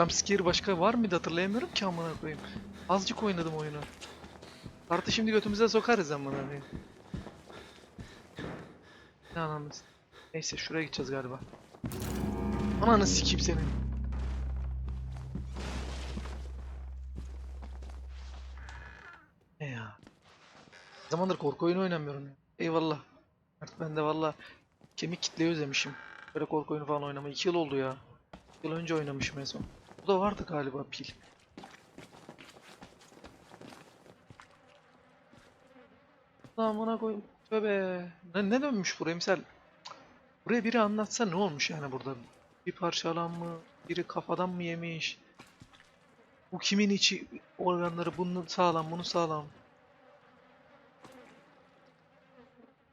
Jumpscare başka var mıydı hatırlayamıyorum ki amına koyayım. Azıcık oynadım oyunu. Kartı şimdi götümüze sokarız amına koyayım. Ne anamız. Neyse şuraya gideceğiz galiba. Ananı sikeyim senin. Ne ya? Zamandır korku oyunu oynamıyorum. Eyvallah. Artık ben de valla kemik kitleyi özlemişim. Böyle korku oyunu falan oynama. 2 yıl oldu ya. 2 yıl önce oynamışım en son. Bu da vardı galiba pil. Amına koyayım. Tövbe. Ne, ne dönmüş buraya misal? Buraya biri anlatsa ne olmuş yani burada? Bir parçalan mı? Biri kafadan mı yemiş? Bu kimin içi organları? Bunu sağlam, bunu sağlam.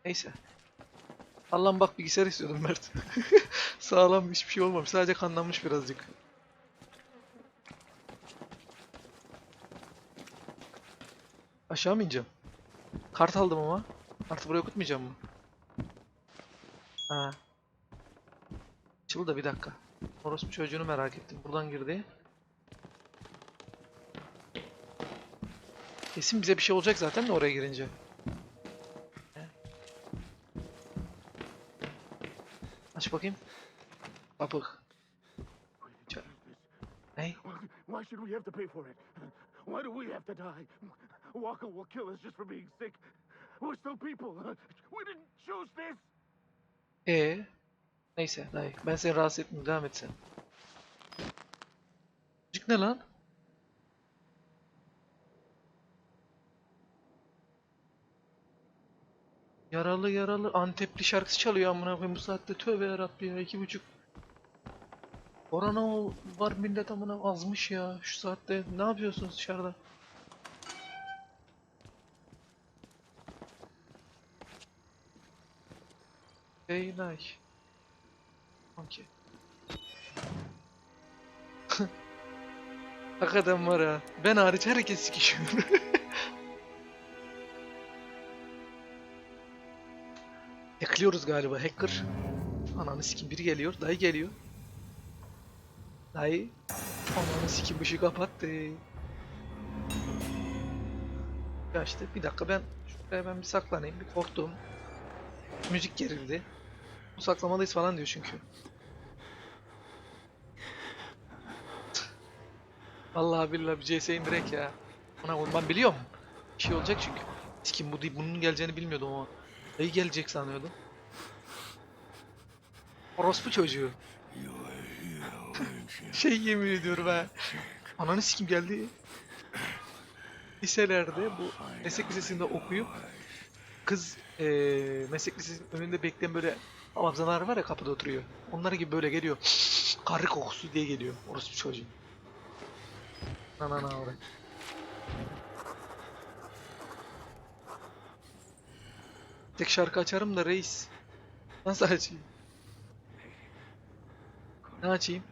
Neyse. Allah'ım bak bilgisayar istiyordum Mert. Sağlam hiçbir şey olmamış. Sadece kanlanmış birazcık. Aşağı mı ineceğim? Kart aldım ama. Kartı buraya okutmayacağım mı? Ha. Açıldı da bir dakika. Orospu çocuğunu merak ettim. Buradan girdi. Kesin bize bir şey olacak zaten de oraya girince. Aç bakayım. Kapık. Ney? Why should we have to pay for it? Why do we have to die? Walker will kill us just for being sick. We're still people. We didn't choose this. Ee, neyse dayı. Ben seni rahatsız etmeyeyim. Devam et. Müzik ne lan? Yaralı yaralı Antepli şarkısı çalıyor amına koyayım bu saatte tövbe yarabbi ya iki buçuk. Korona var millet amına azmış ya şu saatte ne yapıyorsunuz dışarıda? Hey like. Okey. Hakikaten var ha. Ben hariç herkes sikişiyor. Yakılıyoruz galiba hacker. Ananı sikim biri geliyor. Dayı geliyor. Dayı. Ananı sikim ışığı kapattı. Ya işte bir dakika ben şuraya ben bir saklanayım. Bir korktum. Müzik gerildi. Bu saklamalıyız falan diyor çünkü. Vallahi billahi bir CS indirek ya. Ona koyayım, ben biliyorum. Bir şey olacak çünkü. Sikim bu değil, bunun geleceğini bilmiyordum ama. Dayı gelecek sanıyordum. Orospu çocuğu. şey yemin ediyorum ha. Ananı sikim geldi. Liselerde bu meslek lisesinde okuyup kız eee meslek lisesinin önünde bekleyen böyle abzalar var ya kapıda oturuyor. Onlar gibi böyle geliyor. Karı kokusu diye geliyor. Orospu çocuğu. Ana ana oraya. Tek şarkı açarım da reis. Nasıl açayım? Ne açayım?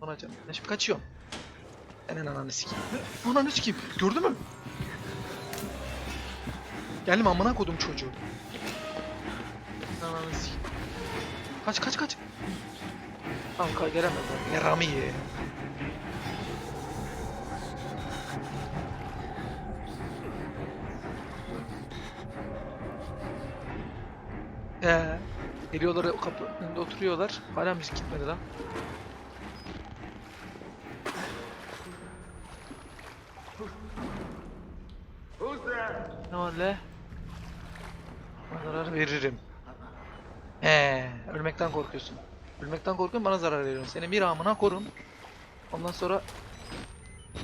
Onu açarım. Ben şimdi kaçıyorum. Senin ananı sikeyim. Ananı sikeyim. Gördün mü? Geldim amına kodum çocuğu. Ananı sikeyim. Kaç kaç kaç. Tamam ka gelemez. Ye. Ee, geliyorlar kapı önünde oturuyorlar. Hala müzik gitmedi lan. Ne öyle? Zarar veririm. He, ölmekten korkuyorsun. Ölmekten korkuyorsun bana zarar veriyorsun. Seni bir amına korum. Ondan sonra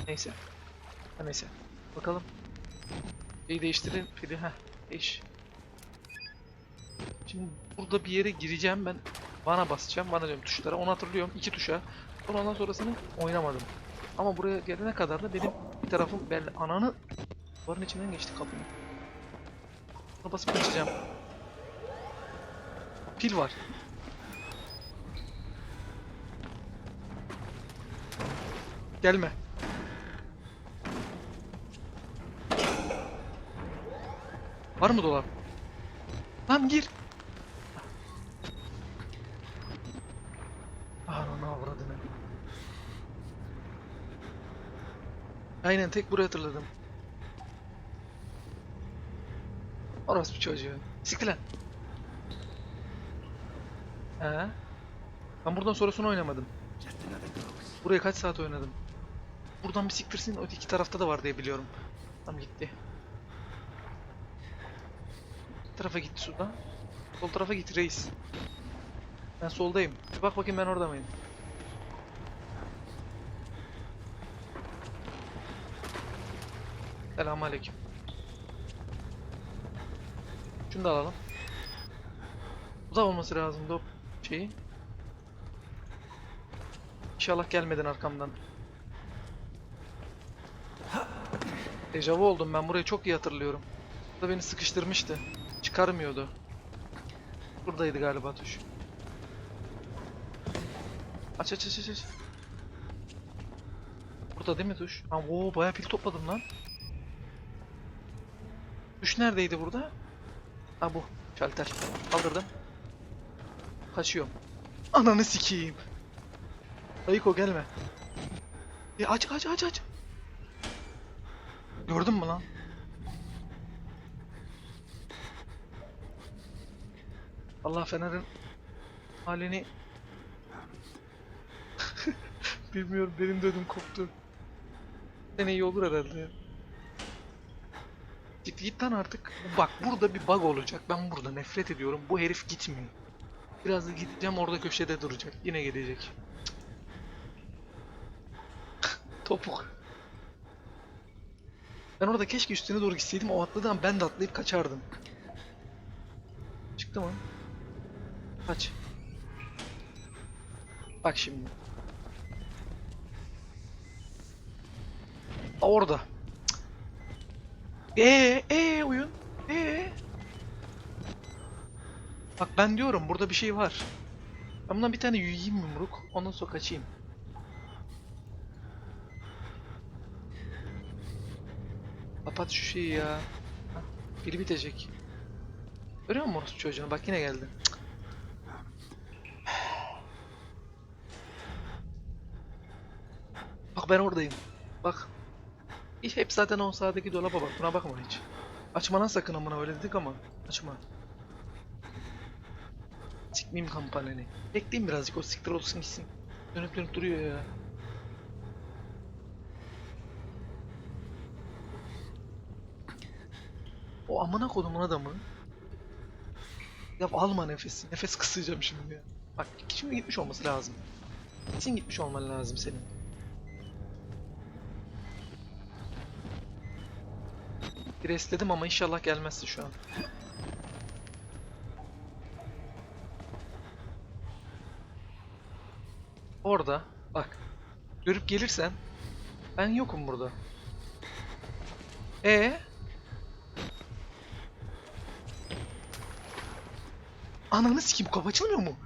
neyse. Ha, neyse. Bakalım. Şeyi değiştirin. Pili ha değiş. Şimdi burada bir yere gireceğim ben. Bana basacağım. Bana diyorum tuşlara. Onu hatırlıyorum. iki tuşa. Sonra ondan sonrasını oynamadım. Ama buraya gelene kadar da benim bir tarafım belli. Ananı Duvarın içinden geçti kapının. Buna basıp kaçacağım. Pil var. Gelme. Var mı dolap? Lan gir. Ananı avradını. Aynen tek burayı hatırladım. Orası bir çocuğu. Siktir lan. He? Ben buradan sonrasını oynamadım. Buraya kaç saat oynadım? Buradan bir siktirsin. İki tarafta da var diye biliyorum. Tam gitti. Bu tarafa gitti suda. Sol tarafa git reis. Ben soldayım. Bir bak bakayım ben orada mıyım? Selamünaleyküm. Şunu da alalım. Bu da olması lazımdı o şeyi. İnşallah gelmeden arkamdan. Dejavu oldum ben burayı çok iyi hatırlıyorum. Burada beni sıkıştırmıştı. Çıkarmıyordu. Buradaydı galiba tuş. Aç aç aç aç. Burada değil mi tuş? Ha oo bayağı pil topladım lan. Tuş neredeydi burada? Ha bu. Şalter. Kaldırdım. Kaçıyorum. Ananı sikeyim. Ayıko gelme. Ya aç aç aç aç. Gördün mü lan? Allah Fener'in halini bilmiyorum benim de ödüm koptu. Sene iyi olur herhalde. Git git lan artık. Bak burada bir bug olacak. Ben burada nefret ediyorum. Bu herif gitmiyor. Biraz gideceğim orada köşede duracak. Yine gelecek. Topuk. Ben orada keşke üstüne doğru gitseydim. O atladı ama ben de atlayıp kaçardım. Çıktı mı? Kaç. Bak şimdi. Orada. Ee, ee oyun. Ee. Bak ben diyorum burada bir şey var. Ben bundan bir tane yiyeyim yumruk. Ondan sonra kaçayım. Kapat şu şeyi ya. Pili bitecek. Görüyor musun orası çocuğunu? Bak yine geldi. Bak ben oradayım. Bak. İş hep zaten o sağdaki dolaba bak. Buna bakma hiç. Açma lan sakın amına öyle dedik ama. Açma. Sikmeyeyim kampanyanı. Bekleyeyim birazcık o siktir olsun gitsin. Dönüp dönüp duruyor ya. O amına kodumun adamı. Ya alma nefesi. Nefes kısacağım şimdi ya. Bak şimdi gitmiş olması lazım. Kesin gitmiş olman lazım senin. Restledim ama inşallah gelmezsin şu an. Orada bak. Görüp gelirsen ben yokum burada. E Ananı sikeyim kapı açılmıyor mu?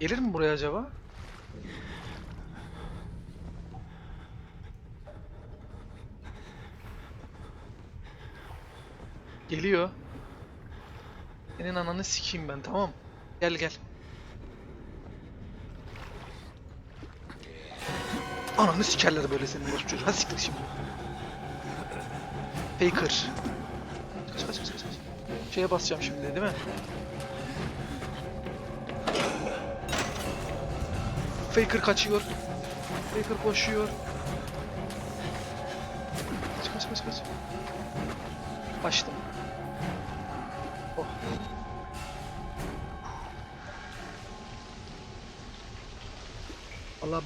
Gelir mi buraya acaba? Geliyor. Senin ananı sikeyim ben tamam. Gel gel. Ananı sikerler böyle senin boş çocuğu. Hadi siktir şimdi. Faker. Kaç kaç kaç. kaç. Şeye basacağım şimdi değil mi? Faker kaçıyor. Faker koşuyor. Kaç kaç kaç kaç. Kaçtım.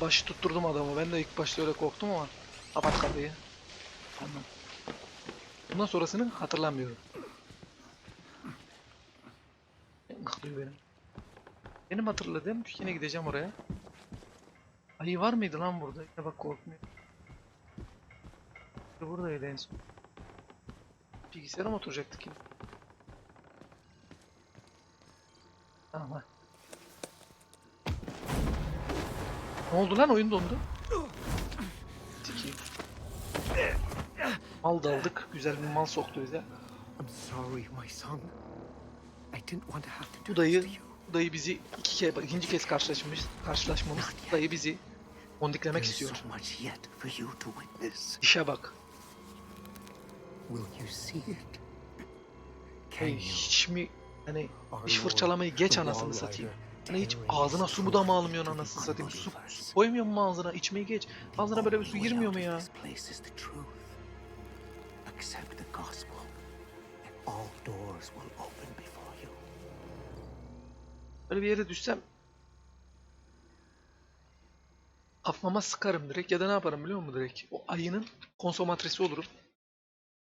Başı tutturdum adamı. Ben de ilk başta öyle korktum ama kapat kapıyı. Tamam. Bundan sonrasını hatırlamıyorum. Mıhlıyor benim. Benim hatırladığım yine gideceğim oraya. Ayı var mıydı lan burada? Ya bak korkmuyor. Buradaydı en son. Bilgisayara mı oturacaktık yine? Tamam. Ne oldu lan oyun dondu. Sikiyim. Mal daldık. Güzel bir mal soktu bize. I'm sorry, my son. I didn't want to have to Bu dayı. Bu dayı bizi iki bak ikinci kez karşılaşmış, karşılaşmamız. Bu dayı bizi ondiklemek There is istiyor. so much yet for you to witness. İşe bak. Will you see it? Can Hey, hiç mi hani Lord, fırçalamayı geç anasını satayım. Hani hiç ağzına su mu da mı almıyorsun anasını satayım? Su, su koymuyor mu ağzına? İçmeyi geç. Ağzına böyle bir su girmiyor mu ya? Böyle bir yere düşsem kafama sıkarım direkt ya da ne yaparım biliyor musun direkt? O ayının konsomatresi olurum.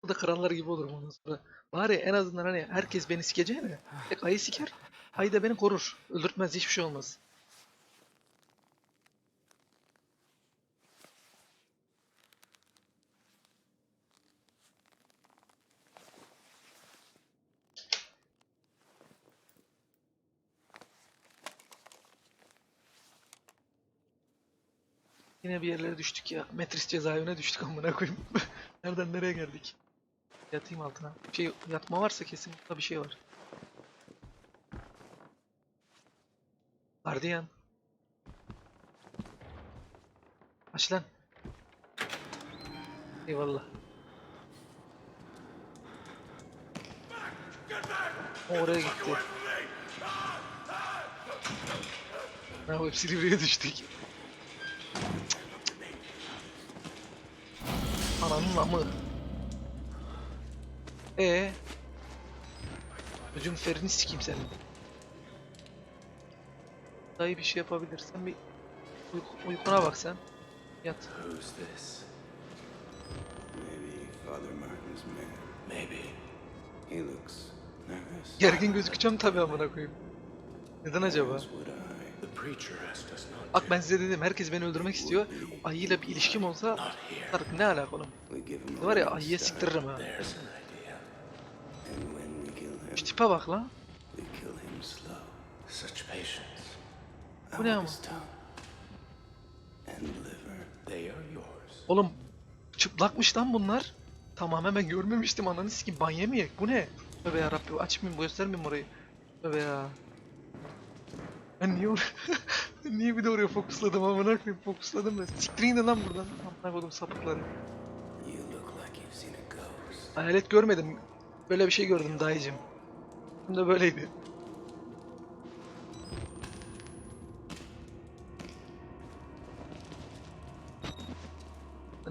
Bu da krallar gibi olurum ondan sonra. Bari en azından hani herkes beni sikeceğine tek ayı siker. Ayı da beni korur. Öldürtmez hiçbir şey olmaz. Yine bir yerlere düştük ya. Metris cezaevine düştük amına koyayım. Nereden nereye geldik? Yatayım altına. Bir şey yatma varsa kesin burada bir şey var. Gardiyan. Aç lan. Eyvallah. O oraya gitti. Ha hep Silivri'ye düştük. Ananın amı. Ee, Hücum ferini sikeyim senin. Dayı bir şey yapabilirsen bir uyku- uykuna bak sen. Yat. Who's this? Maybe Father Martin's man. Maybe. He looks nervous. Gergin gözükeceğim tabii amına koyayım. Neden acaba? Bak ben size dedim herkes beni öldürmek istiyor. O ayıyla bir ilişkim olsa Tarık ne alaka oğlum? A Var ya ayıya siktiririm ha. Şu tipe bak lan. We kill him slow. Such patience. Bu ne I ama? want his tongue and liver. They are yours. Oğlum çıplakmış lan bunlar. Tamamen ben görmemiştim ananı sikeyim. Ban yemeyek. Bu ne? Tövbe yarabbim açmayayım göstermeyeyim orayı. Tövbe ya. Ben niye or Ben niye bir de oraya fokusladım amına koyayım fokusladım da. Siktirin de lan buradan. Amına koydum sapıkları. You look like you've seen a ghost. Hayalet görmedim. Böyle bir şey gördüm dayıcım. Şimdi de böyleydi.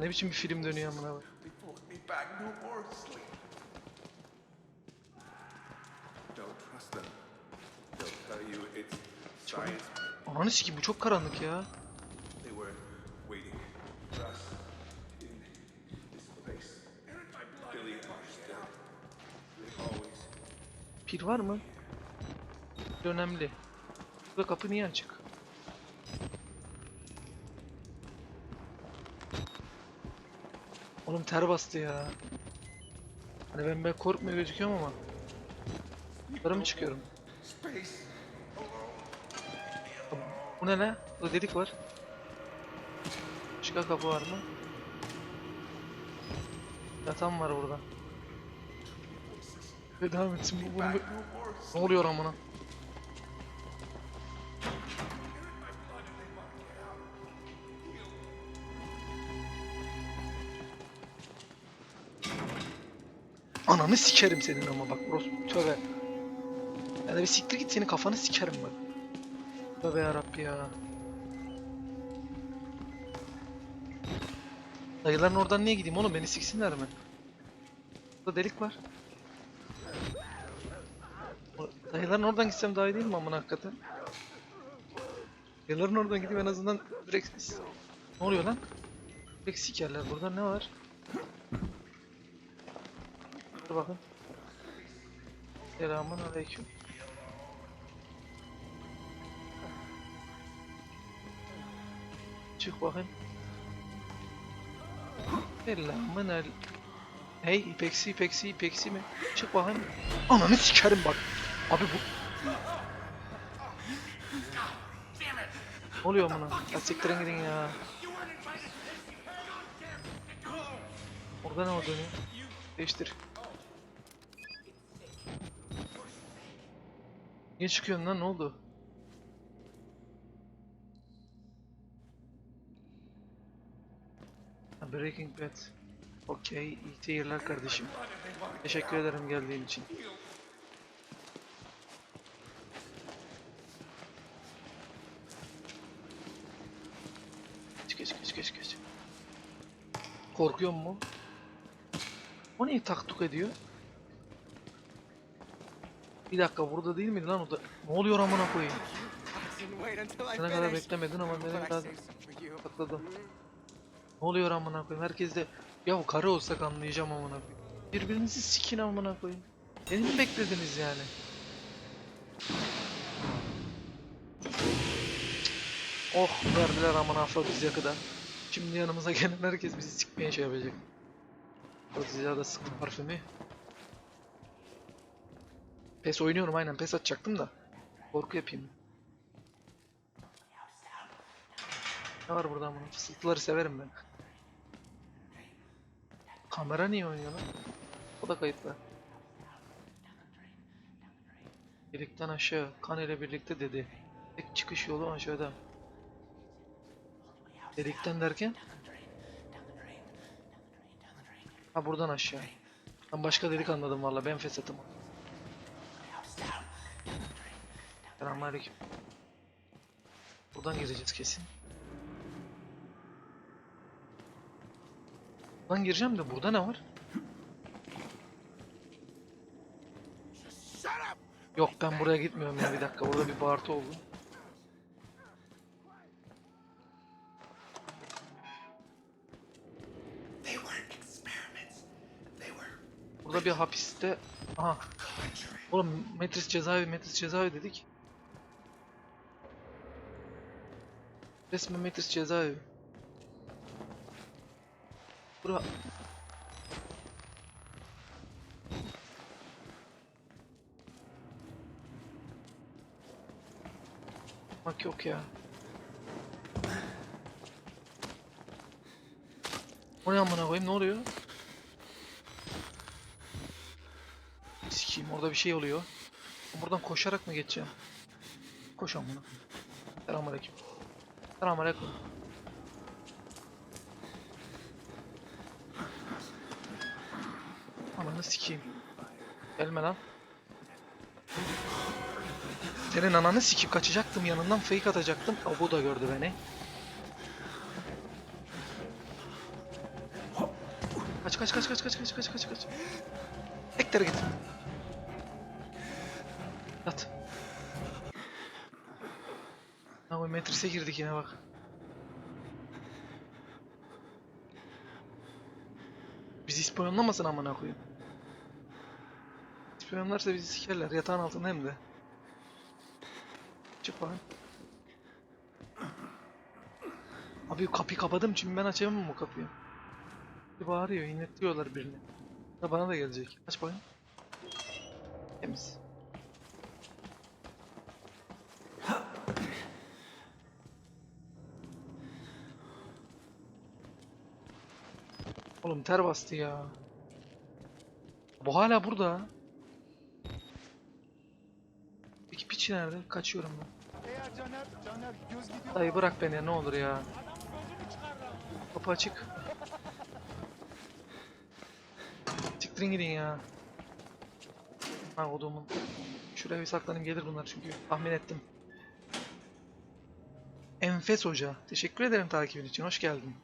Ne biçim bir film dönüyor amına science. Ananı sikeyim bu çok karanlık ya. Pil var mı? Önemli. Burada kapı niye açık? Oğlum ter bastı ya. Hani ben ben korkmuyor gözüküyorum ama. Yukarı mı çıkıyorum? Bu ne lan? Burada delik var. Başka kapı var mı? Yatan var burada. Devam etsin. Bu, bu, bu- Ne oluyor amına? Ananı sikerim senin ama bak burası tövbe. Yani bir siktir git senin kafanı sikerim bak. Tövbe yarabbi ya. Dayıların oradan niye gideyim oğlum beni siksinler mi? Burada delik var. Dayıların oradan gitsem daha iyi değil mi amına hakikaten? Dayıların oradan gideyim en azından direkt... Ne oluyor lan? Direkt sikerler. Burada ne var? Dur bakın. Selamun aleyküm. Çık bakayım. Selamun al... Hey ipeksi ipeksi ipeksi mi? Çık bakayım. Ananı sikerim bak. Abi bu... Ne oluyor buna? Ya siktirin gidin ya. Orada ne oldu ya? Değiştir. Niye çıkıyorsun lan ne oldu? Breaking Bad. Okey, iyi seyirler kardeşim. Teşekkür ederim geldiğin için. Geç geç geç geç geç. Korkuyor mu? O niye taktuk ediyor? Bir dakika burada değil miydi lan o da? Ne oluyor amına koyayım? Sana kadar beklemedin ama nereye kadar patladım. Ne oluyor amına koyayım? Herkes de ya karı olsak anlayacağım amına koyayım. Birbirinizi sikin amına koyayım. Beni mi beklediniz yani? Oh verdiler amına afrodizyakı da. Şimdi yanımıza gelen herkes bizi sikmeye şey yapacak. Afrodizyağı da sıktım parfümü. Pes oynuyorum aynen pes atacaktım da. Korku yapayım. Ne var burada amına? Fısıltıları severim ben. Kamera niye oynuyor lan? O da kayıtlı. Delikten aşağı, kan ile birlikte dedi. Tek çıkış yolu aşağıda. Delikten derken? Ha buradan aşağı. Ben başka delik anladım valla ben fesatım. Selamünaleyküm. Buradan gireceğiz kesin. Buradan gireceğim de burada ne var? Yok ben buraya gitmiyorum ya bir dakika orada bir bağırtı oldu. Burada bir hapiste... Aha. Oğlum Metris cezaevi, Metris cezaevi dedik. Resmen Metris cezaevi. Bura... Bak yok ya. O ne amına koyayım ne oluyor? Sikiyim orada bir şey oluyor. Buradan koşarak mı geçeceğim? Koş amına. Selamünaleyküm. Selamünaleyküm. Ananı sikeyim. Gelme lan. Senin ananı sikip kaçacaktım yanından fake atacaktım. O bu da gördü beni. Kaç kaç kaç kaç kaç kaç kaç kaç kaç. Ektere git. Ama Metris'e girdik yine bak. Bizi ispiyonlamasın amına koyayım. İspiyonlarsa bizi sikerler yatağın altında hem de. Çık bakayım. Abi kapıyı kapadım şimdi ben açamam mı kapıyı? Bir bağırıyor inletliyorlar birini. Da bana da gelecek. Aç bakayım. Temiz. Oğlum ter bastı ya. Bu hala burada. Peki piçi nerede? Kaçıyorum ben. Eğer Caner, Caner göz gidiyor. Dayı bırak beni ne olur ya. Kapı açık. Siktirin gidin ya. Ha odumun. Şuraya bir saklanayım gelir bunlar çünkü tahmin ettim. Enfes Hoca. Teşekkür ederim takibin için. Hoş geldin.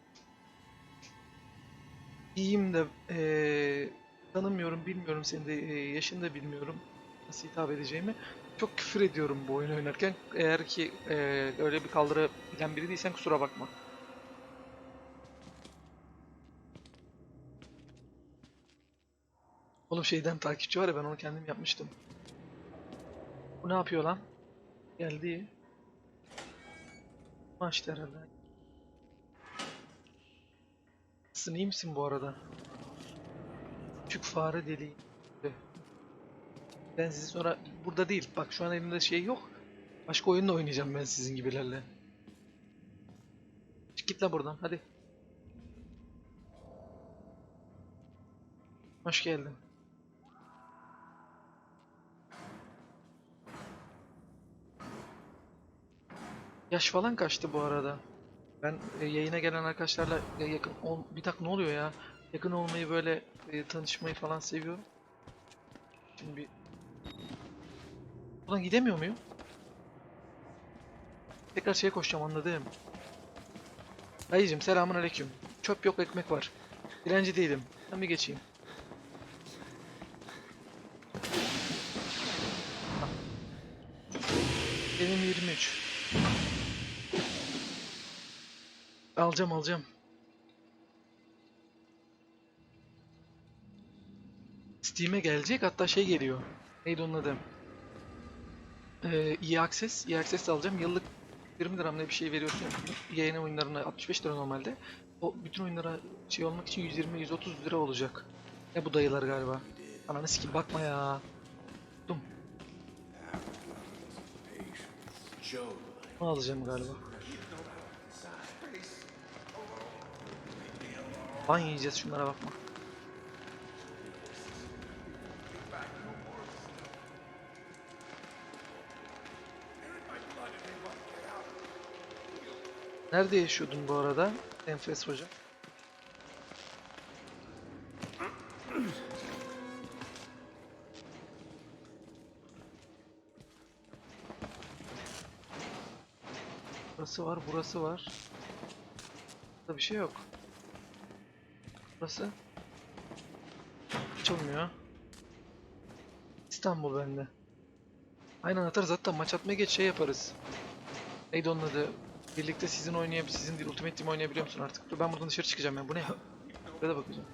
İyiyim de eee tanımıyorum, bilmiyorum seni de eee, yaşını da bilmiyorum. Nasıl hitap edeceğimi. Çok küfür ediyorum bu oyunu oynarken. Eğer ki eee, öyle bir kaldırı bilen biri değilsen kusura bakma. Oğlum şeyden takipçi var ya ben onu kendim yapmıştım. Bu ne yapıyor lan? Geldi. Açtı herhalde. Nasılsın iyi misin bu arada? Küçük fare deliği. Ben sizi sonra burada değil. Bak şu an elimde şey yok. Başka oyunla oynayacağım ben sizin gibilerle. Çık git lan buradan hadi. Hoş geldin. Yaş falan kaçtı bu arada. Ben e, yayına gelen arkadaşlarla ya- yakın ol, bir dakika ne oluyor ya? Yakın olmayı böyle e, tanışmayı falan seviyorum. Şimdi bir Buradan gidemiyor muyum? Tekrar şeye koşacağım anladım. Dayıcım selamun aleyküm. Çöp yok ekmek var. Dilenci değilim. Ben bir geçeyim. Benim 23. Alacağım alacağım. Steam'e gelecek hatta şey geliyor. Neydi onun adı? Ee, EA Access. EA Access alacağım. Yıllık 20 lira ne bir şey veriyorsun. Yayın oyunlarına 65 lira normalde. O bütün oyunlara şey olmak için 120-130 lira olacak. Ne bu dayılar galiba. Ananı sikim bakma ya. Dum. Bunu alacağım galiba. Ban yiyeceğiz şunlara bakma. Nerede yaşıyordun bu arada? Enfes hocam. Burası var, burası var. Burada bir şey yok. Burası. Hiç olmuyor. İstanbul bende. Aynen atarız hatta maç atmaya geç şey yaparız. Neydi onun adı? Birlikte sizin oynayabilir, sizin değil Ultimate Team oynayabiliyor musun artık? Dur ben buradan dışarı çıkacağım ya. Bu ne? Buraya da bakacağım.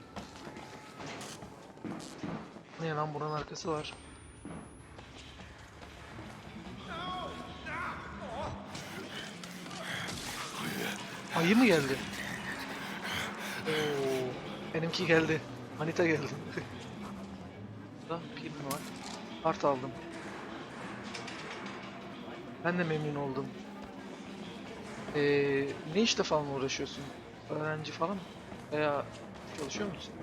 Ne lan buranın arkası var. Ayı mı geldi? Oo, benimki geldi. Manita geldi. Burada pil mi var? Kart aldım. Ben de memnun oldum. Ee, ne işle falan uğraşıyorsun? Öğrenci falan mı? Veya çalışıyor musun?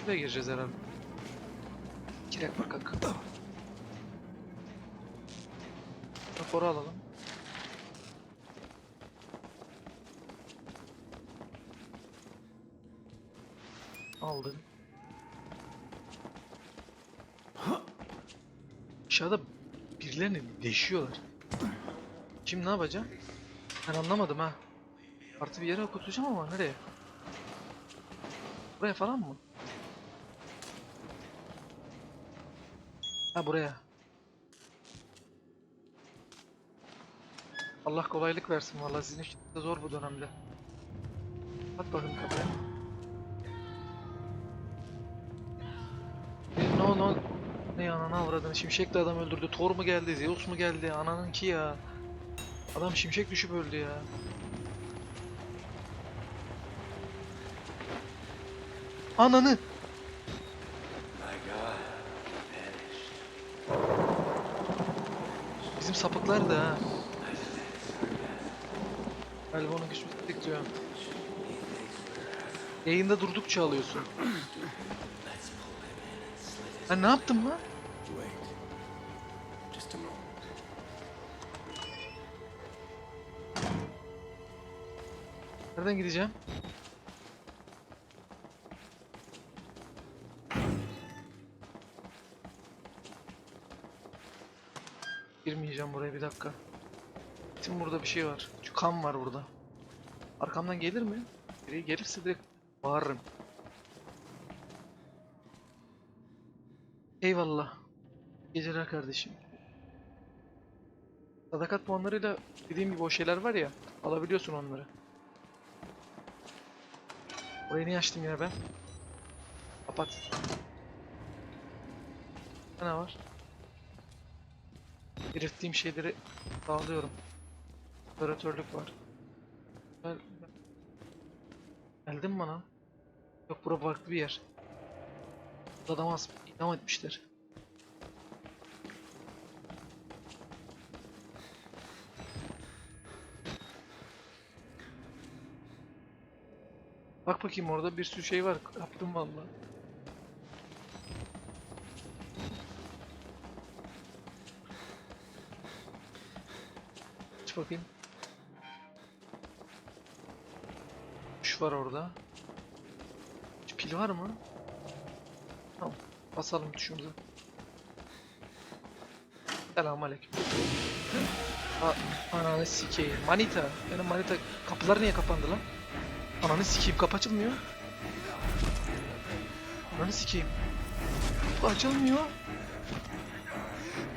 Şuraya gireceğiz herhalde. Kirek var. Raporu alalım. Aldım. Aşağıda birilerini deşiyorlar. Şimdi ne yapacağım? Ben anlamadım ha. Artı bir yere okutacağım ama nereye? Buraya falan mı? Ha buraya. Allah kolaylık versin vallahi sizin için de zor bu dönemde. At bakayım kapıya. No. Ne ananı avradını şimşekle adam öldürdü. Thor mu geldi? Zeus mu geldi? Ananınki ya. Adam şimşek düşüp öldü ya. Ananı. Bizim sapıklar da ha. Galiba onu güçlük diyor. Yayında durdukça alıyorsun. Ben ne yaptım lan? Nereden gideceğim? Girmeyeceğim buraya bir dakika. Şimdi burada bir şey var. Şu kan var burada. Arkamdan gelir mi? Biri gelirse direkt bağırırım. Eyvallah. Geceler kardeşim. Sadakat puanlarıyla dediğim gibi o şeyler var ya alabiliyorsun onları. Burayı niye açtım yine ben? Kapat. Ne var? Belirttiğim şeyleri sağlıyorum. Operatörlük var. Gel, gel. Geldin bana? Yok bura farklı bir yer. Adam az idam etmişler. Bak bakayım orada bir sürü şey var. Yaptım vallahi. bakayım. Tuş var orada. Pil var mı? Tamam. Basalım tuşumuza. Selamünaleyküm. Ananı sikeyim. Manita. Benim manita. Kapılar niye kapandı lan? Ananı sikeyim. Kapı açılmıyor. Ananı sikeyim. Kapı açılmıyor.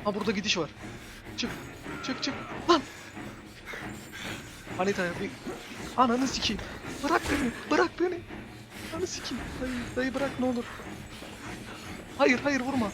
Ha burada gidiş var. Çık. Çık çık. Lan. Manita'ya bir... Ananı sikeyim. Bırak beni. Bırak beni. Ananı sikeyim. Dayı, dayı bırak ne olur. Hayır hayır vurma.